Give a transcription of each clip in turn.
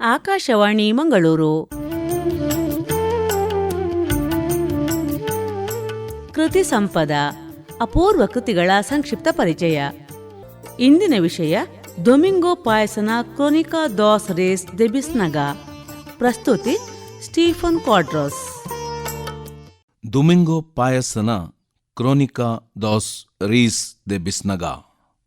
ಆಕಾಶವಾಣಿ ಮಂಗಳೂರು. ಕೃತಿ ಸಂಪದ, ಅಪೂರ್ವ ಕೃತಿಗಳ ಸಂಕ್ಷಿಪ್ತ ಪರಿಚಯ. ಇಂದಿನ ವಿಷಯ Domingo ಪಾಯಸನ Chronica dos Reis de Bisnaga ಪ್ರಸ್ತುತಿ ಸ್ಟೀಫನ್ ಕ್ವಾಡ್ರೋಸ್ ದುಮಿಂಗೋ ಪಾಯಸನ ಕ್ರೋನಿಕಾ ದಾಸ್ ರೀಸ್ ದೆ ಬಿಸ್ನಗ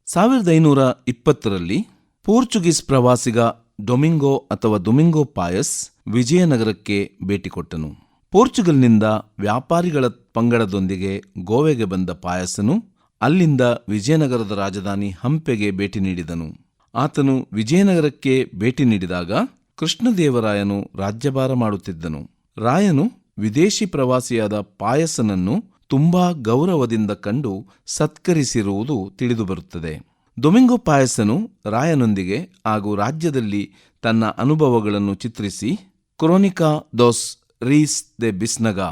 ಸಾವಿರದ ಐನೂರ ಇಪ್ಪತ್ತರಲ್ಲಿ ಪೋರ್ಚುಗೀಸ್ ಪ್ರವಾಸಿಗ ಡೊಮಿಂಗೋ ಅಥವಾ ದುಮಿಂಗೊ ಪಾಯಸ್ ವಿಜಯನಗರಕ್ಕೆ ಭೇಟಿ ಕೊಟ್ಟನು. ಪೋರ್ಚುಗಲ್ನಿಂದ ವ್ಯಾಪಾರಿಗಳ ಪಂಗಡದೊಂದಿಗೆ ಗೋವೆಗೆ ಬಂದ ಪಾಯಸನು ಅಲ್ಲಿಂದ ವಿಜಯನಗರದ ರಾಜಧಾನಿ ಹಂಪೆಗೆ ಭೇಟಿ ನೀಡಿದನು. ಆತನು ವಿಜಯನಗರಕ್ಕೆ ಭೇಟಿ ನೀಡಿದಾಗ ಕೃಷ್ಣದೇವರಾಯನು ರಾಜ್ಯಭಾರ ಮಾಡುತ್ತಿದ್ದನು. ರಾಯನು ವಿದೇಶಿ ಪ್ರವಾಸಿಯಾದ ಪಾಯಸನನ್ನು ತುಂಬಾ ಗೌರವದಿಂದ ಕಂಡು ಸತ್ಕರಿಸಿರುವುದು ತಿಳಿದುಬರುತ್ತದೆ. ದೊಮಿಂಗೋ ಪಾಯಸನು ರಾಯನೊಂದಿಗೆ ಹಾಗೂ ರಾಜ್ಯದಲ್ಲಿ ತನ್ನ ಅನುಭವಗಳನ್ನು ಚಿತ್ರಿಸಿ, ಕ್ರೋನಿಕಾ ದೋಸ್ ರೀಸ್ ದೆ ಬಿಸ್ನಗಾ,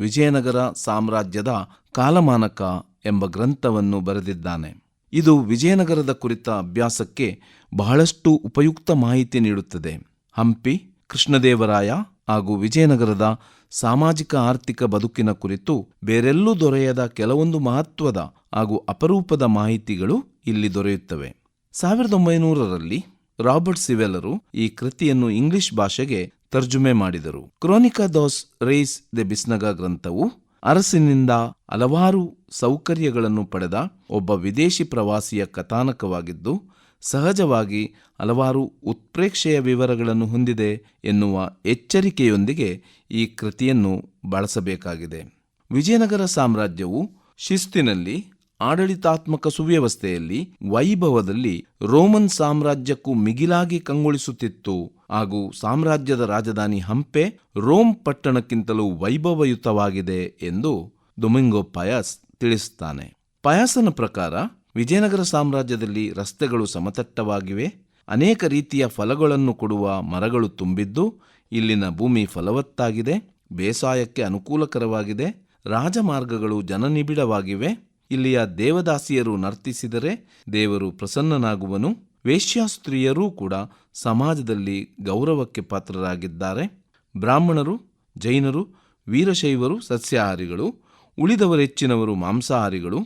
ವಿಜಯನಗರ ಸಾಮ್ರಾಜ್ಯದ ಕಾಲಮಾನಕ ಎಂಬ ಗ್ರಂಥವನ್ನು ಬರೆದಿದ್ದಾನೆ. ಇದು ವಿಜಯನಗರದ ಕುರಿತ ಅಭ್ಯಾಸಕ್ಕೆ ಬಹಳಷ್ಟು ಉಪಯುಕ್ತ ಮಾಹಿತಿ ನೀಡುತ್ತದೆ. ಹಂಪಿ, ಕೃಷ್ಣದೇವರಾಯ ಹಾಗೂ ವಿಜಯನಗರದ ಸಾಮಾಜಿಕ ಆರ್ಥಿಕ ಬದುಕಿನ ಕುರಿತು ಬೇರೆಲ್ಲೂ ದೊರೆಯದ ಕೆಲವೊಂದು ಮಹತ್ವದ ಹಾಗೂ ಅಪರೂಪದ ಮಾಹಿತಿಗಳು ಇಲ್ಲಿ ದೊರೆಯುತ್ತವೆ. ಸಾವಿರದ ಒಂಬೈನೂರರಲ್ಲಿ ರಾಬರ್ಟ್ ಸಿವೆಲರು ಈ ಕೃತಿಯನ್ನು ಇಂಗ್ಲಿಷ್ ಭಾಷೆಗೆ ತರ್ಜುಮೆ ಮಾಡಿದರು. ಕ್ರೋನಿಕಾ ದೋಸ್ ರೇಸ್ ದೆ ಬಿಸ್ನಗ ಗ್ರಂಥವು ಅರಸಿನಿಂದ ಹಲವಾರು ಸೌಕರ್ಯಗಳನ್ನು ಪಡೆದ ಒಬ್ಬ ವಿದೇಶಿ ಪ್ರವಾಸಿಯ ಕಥಾನಕವಾಗಿದ್ದು, ಸಹಜವಾಗಿ ಹಲವಾರು ಉತ್ಪ್ರೇಕ್ಷೆಯ ವಿವರಗಳನ್ನು ಹೊಂದಿದೆ ಎನ್ನುವ ಎಚ್ಚರಿಕೆಯೊಂದಿಗೆ ಈ ಕೃತಿಯನ್ನು ಬಳಸಬೇಕಾಗಿದೆ. ವಿಜಯನಗರ ಸಾಮ್ರಾಜ್ಯವು ಶಿಸ್ತಿನಲ್ಲಿ ಆಡಳಿತಾತ್ಮಕ ಸುವ್ಯವಸ್ಥೆಯಲ್ಲಿ ವೈಭವದಲ್ಲಿ ರೋಮನ್ ಸಾಮ್ರಾಜ್ಯಕ್ಕೂ ಮಿಗಿಲಾಗಿ ಕಂಗೊಳಿಸುತ್ತಿತ್ತು. ಹಾಗೂ ಸಾಮ್ರಾಜ್ಯದ ರಾಜಧಾನಿ ಹಂಪೆ ರೋಮ್ ಪಟ್ಟಣಕ್ಕಿಂತಲೂ ವೈಭವಯುತವಾಗಿದೆ ಎಂದು ದೊಮಿಂಗೋ ಪಯಾಸ್ ತಿಳಿಸುತ್ತಾನೆ ಪಯಾಸನ ಪ್ರಕಾರ, ವಿಜಯನಗರ ಸಾಮ್ರಾಜ್ಯದಲ್ಲಿ ರಸ್ತೆಗಳು ಸಮತಟ್ಟವಾಗಿವೆ. ಅನೇಕ ರೀತಿಯ ಫಲಗಳನ್ನು ಕೊಡುವ ಮರಗಳು ತುಂಬಿದ್ದು, ಇಲ್ಲಿನ ಭೂಮಿ ಫಲವತ್ತಾಗಿದೆ. ಬೇಸಾಯಕ್ಕೆ ಅನುಕೂಲಕರವಾಗಿದೆ. ರಾಜಮಾರ್ಗಗಳು ಜನನಿಬಿಡವಾಗಿವೆ. ಇಲ್ಲಿಯ ದೇವದಾಸಿಯರು ನರ್ತಿಸಿದರೆ ದೇವರು ಪ್ರಸನ್ನನಾಗುವನು. ವೇಶ್ಯಾಸ್ತ್ರೀಯರೂ ಕೂಡ ಸಮಾಜದಲ್ಲಿ ಗೌರವಕ್ಕೆ ಪಾತ್ರರಾಗಿದ್ದಾರೆ. ಬ್ರಾಹ್ಮಣರು, ಜೈನರು, ವೀರಶೈವರು, ಸಸ್ಯಾಹಾರಿಗಳು, ಉಳಿದವರೆಚ್ಚಿನವರು ಮಾಂಸಾಹಾರಿಗಳು.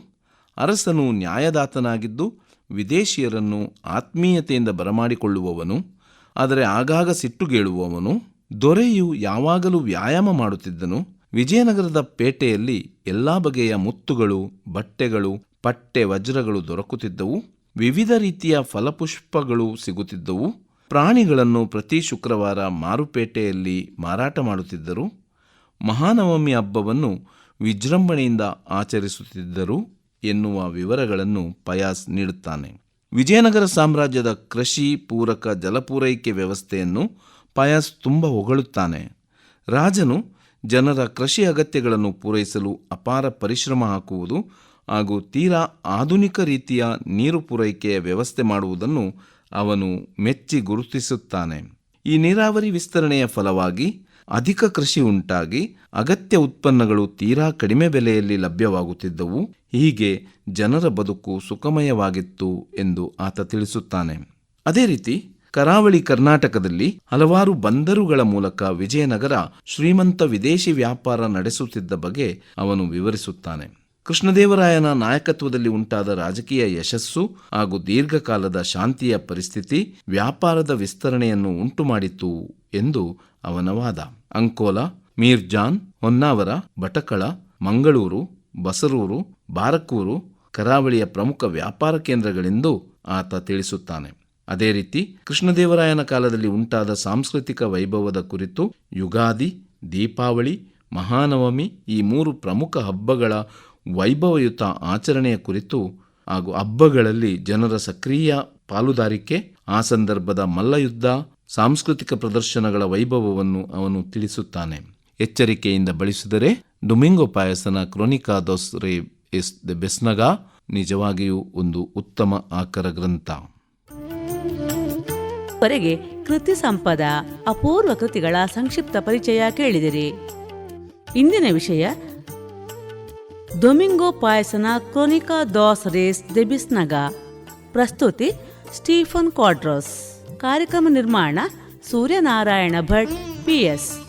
ಅರಸನು ನ್ಯಾಯದಾತನಾಗಿದ್ದು ವಿದೇಶಿಯರನ್ನು ಆತ್ಮೀಯತೆಯಿಂದ ಬರಮಾಡಿಕೊಳ್ಳುವವನು, ಆದರೆ ಆಗಾಗ ಸಿಟ್ಟುಗೇಳುವವನು ದೊರೆಯು ಯಾವಾಗಲೂ ವ್ಯಾಯಾಮ ಮಾಡುತ್ತಿದ್ದನು. ವಿಜಯನಗರದ ಪೇಟೆಯಲ್ಲಿ ಎಲ್ಲ ಬಗೆಯ ಮುತ್ತುಗಳು, ಬಟ್ಟೆಗಳು, ಪಟ್ಟೆ, ವಜ್ರಗಳು ದೊರಕುತ್ತಿದ್ದವು. ವಿವಿಧ ರೀತಿಯ ಫಲಪುಷ್ಪಗಳು ಸಿಗುತ್ತಿದ್ದವು. ಪ್ರಾಣಿಗಳನ್ನು ಪ್ರತಿ ಶುಕ್ರವಾರ ಮಾರುಪೇಟೆಯಲ್ಲಿ ಮಾರಾಟ ಮಾಡುತ್ತಿದ್ದರು. ಮಹಾನವಮಿ ಹಬ್ಬವನ್ನು ವಿಜೃಂಭಣೆಯಿಂದ ಆಚರಿಸುತ್ತಿದ್ದರು ಎನ್ನುವ ವಿವರಗಳನ್ನು ಪಯಾಸ್ ನೀಡುತ್ತಾನೆ. ವಿಜಯನಗರ ಸಾಮ್ರಾಜ್ಯದ ಕೃಷಿ, ಪೂರಕ ಜಲಪೂರೈಕೆ ವ್ಯವಸ್ಥೆಯನ್ನು ಪಯಾಸ್ ತುಂಬ ಹೊಗಳುತ್ತಾನೆ. ರಾಜನು ಜನರ ಕೃಷಿ ಅಗತ್ಯಗಳನ್ನು ಪೂರೈಸಲು ಅಪಾರ ಪರಿಶ್ರಮ ಹಾಕುವುದು ಹಾಗೂ ತೀರಾ ಆಧುನಿಕ ರೀತಿಯ ನೀರು ಪೂರೈಕೆಯ ವ್ಯವಸ್ಥೆ ಮಾಡುವುದನ್ನು ಅವನು ಮೆಚ್ಚಿ ಗುರುತಿಸುತ್ತಾನೆ. ಈ ನೀರಾವರಿ ವಿಸ್ತರಣೆಯ ಫಲವಾಗಿ ಅಧಿಕ ಕೃಷಿ ಉಂಟಾಗಿ ಅಗತ್ಯ ಉತ್ಪನ್ನಗಳು ತೀರಾ ಕಡಿಮೆ ಬೆಲೆಯಲ್ಲಿ ಲಭ್ಯವಾಗುತ್ತಿದ್ದವು. ಹೀಗೆ ಜನರ ಬದುಕು ಸುಖಮಯವಾಗಿತ್ತು ಎಂದು ಆತ ತಿಳಿಸುತ್ತಾನೆ. ಅದೇ ರೀತಿ ಕರಾವಳಿ ಕರ್ನಾಟಕದಲ್ಲಿ ಹಲವಾರು ಬಂದರುಗಳ ಮೂಲಕ ವಿಜಯನಗರ ಶ್ರೀಮಂತ ವಿದೇಶಿ ವ್ಯಾಪಾರ ನಡೆಸುತ್ತಿದ್ದ ಬಗ್ಗೆ ಅವನು ವಿವರಿಸುತ್ತಾನೆ. ಕೃಷ್ಣದೇವರಾಯನ ನಾಯಕತ್ವದಲ್ಲಿ ಉಂಟಾದ ರಾಜಕೀಯ ಯಶಸ್ಸು ಹಾಗೂ ದೀರ್ಘಕಾಲದ ಶಾಂತಿಯ ಪರಿಸ್ಥಿತಿ ವ್ಯಾಪಾರದ ವಿಸ್ತರಣೆಯನ್ನು ಉಂಟುಮಾಡಿತು ಎಂದು ಅವನ ವಾದ. ಅಂಕೋಲ, ಮೀರ್ಜಾನ್, ಹೊನ್ನಾವರ ಬಟಕಳ ಮಂಗಳೂರು, ಬಸರೂರು, ಬಾರಕೂರು ಕರಾವಳಿಯ ಪ್ರಮುಖ ವ್ಯಾಪಾರ ಕೇಂದ್ರಗಳೆಂದು ಆತ ತಿಳಿಸುತ್ತಾನೆ. ಅದೇ ರೀತಿ ಕೃಷ್ಣದೇವರಾಯನ ಕಾಲದಲ್ಲಿ ಉಂಟಾದ ಸಾಂಸ್ಕೃತಿಕ ವೈಭವದ ಕುರಿತು ಯುಗಾದಿ, ದೀಪಾವಳಿ, ಮಹಾನವಮಿ ಈ ಮೂರು ಪ್ರಮುಖ ಹಬ್ಬಗಳ ವೈಭವಯುತ ಆಚರಣೆಯ ಕುರಿತು ಹಾಗೂ ಹಬ್ಬಗಳಲ್ಲಿ ಜನರ ಸಕ್ರಿಯ ಪಾಲುದಾರಿಕೆ, ಆ ಸಂದರ್ಭದ ಮಲ್ಲಯುದ್ಧ, ಸಾಂಸ್ಕೃತಿಕ ಪ್ರದರ್ಶನಗಳ ವೈಭವವನ್ನು ಅವನು ತಿಳಿಸುತ್ತಾನೆ. ಎಚ್ಚರಿಕೆಯಿಂದ ಬಳಸಿದರೆ, ಡುಮಿಂಗೋ ಪಾಯಸನ ಕ್ರೋನಿಕಾ ದೋಸ್ ರೇ ಎಸ್ ದ ಬೆಸ್ನಗಾ ನಿಜವಾಗಿಯೂ ಒಂದು ಉತ್ತಮ ಆಕರ ಗ್ರಂಥ. ವರೆಗೆ ಕೃತಿ ಸಂಪದ, ಅಪೂರ್ವ ಕೃತಿಗಳ ಸಂಕ್ಷಿಪ್ತ ಪರಿಚಯ ಕೇಳಿದಿರಿ. ಇಂದಿನ ವಿಷಯ, Domingo ಪಾಯಸನ Chronica dos Reis de Bisnaga ಪ್ರಸ್ತುತಿ, ಸ್ಟೀಫನ್ ಕ್ವಾಡ್ರೋಸ್. ಕಾರ್ಯಕ್ರಮ ನಿರ್ಮಾಣ, ಸೂರ್ಯನಾರಾಯಣ ಭಟ್ ಪಿಎಸ್